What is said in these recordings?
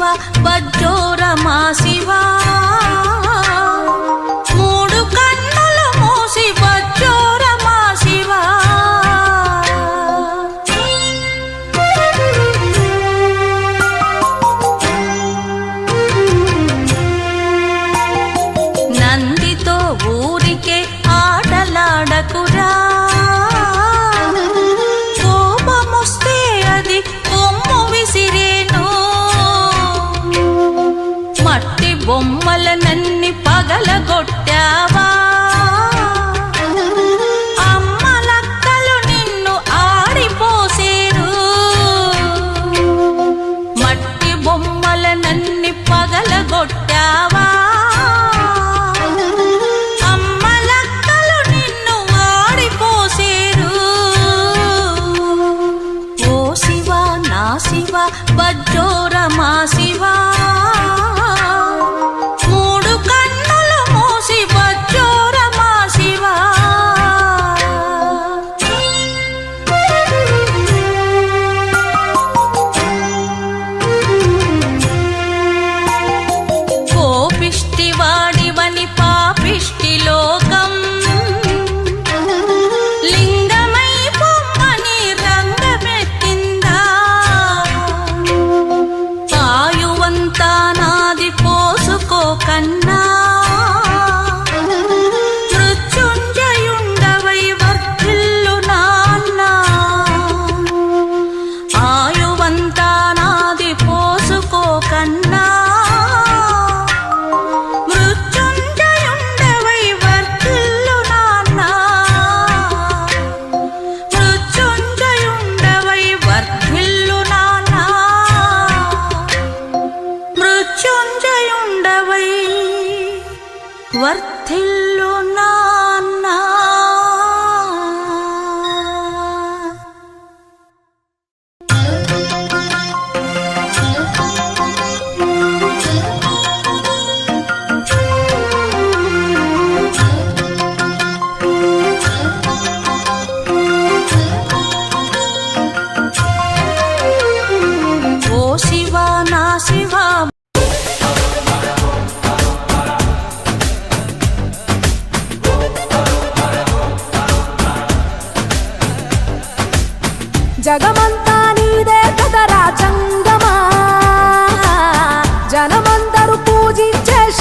శివ బజ్జోర శివా.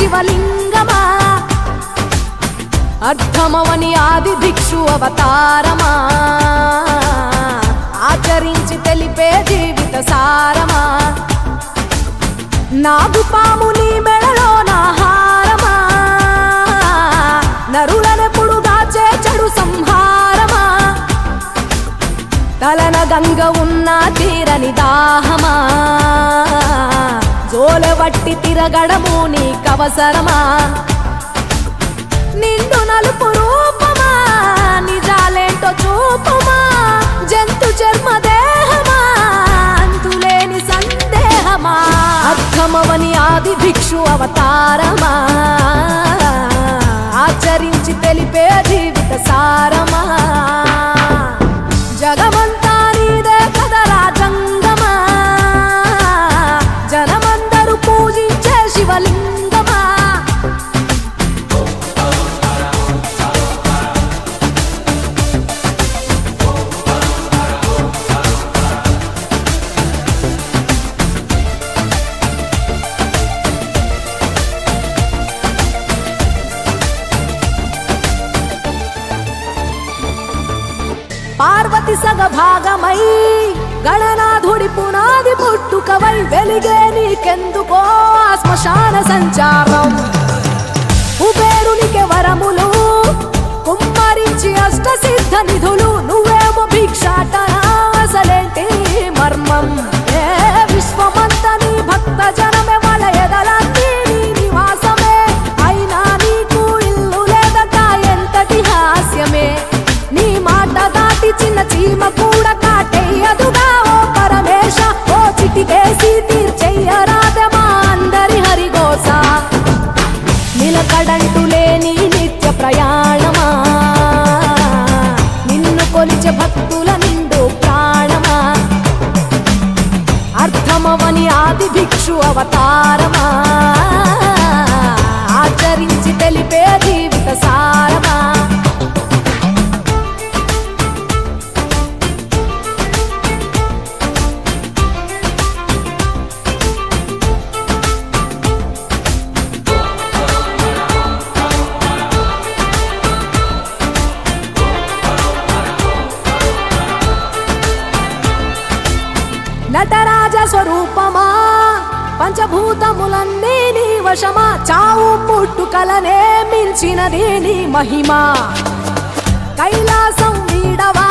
శివలింగమా? అర్థమవని ఆది దిక్షు అవతారమా? ఆచరించి తెలిపే జీవిత సారమా? నాగు పాము నీ మెడలో నాహారమా నరులనెప్పుడు దాచే చెడు సంహారమా? తలన గంగ ఉన్న తీరని దాహమా? జోలెవట్టి తిరగడము నీకవసరమా? నిండు నలుపు రూపమా? నిజాలేంటో చూపమా? జంతు చర్మ దేహమా? అంతులేని సందేహమా? అర్థమవని ఆది భిక్షు అవతారమా? నాటి సగ భాగమై గణనాథుడి పునాది పుట్టుకవై వెలిగే నీకెందుకో శ్మశాన సంచారం. కుబేరునికి వరములు కుమ్మరించి అష్ట పంచభూతములన్నీ నీ వశమా? చావు పుట్టుకలనే మించినది నీ మహిమా? కైలాసం వీడవా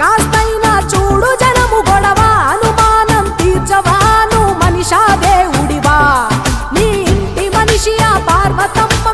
కాస్తైనా చూడు జనము గొడవ? అనుమానం తీర్చవాను మనిషా దేవుడివా? నీ ఇంటి మనిషియా పార్వతమ్మ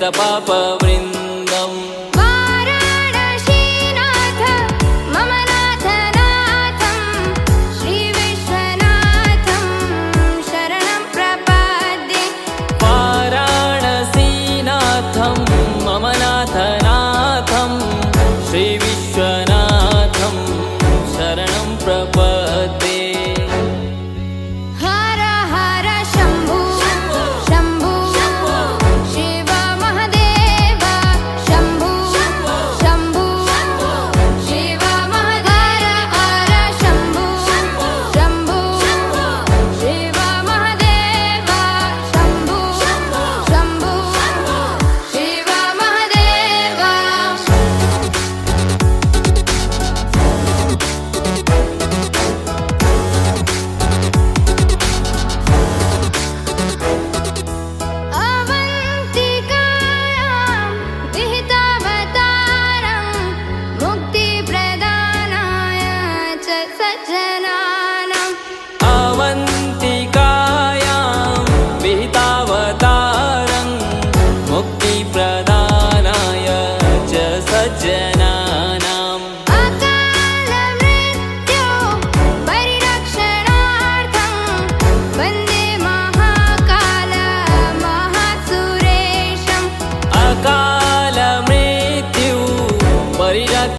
bonita papa brindar.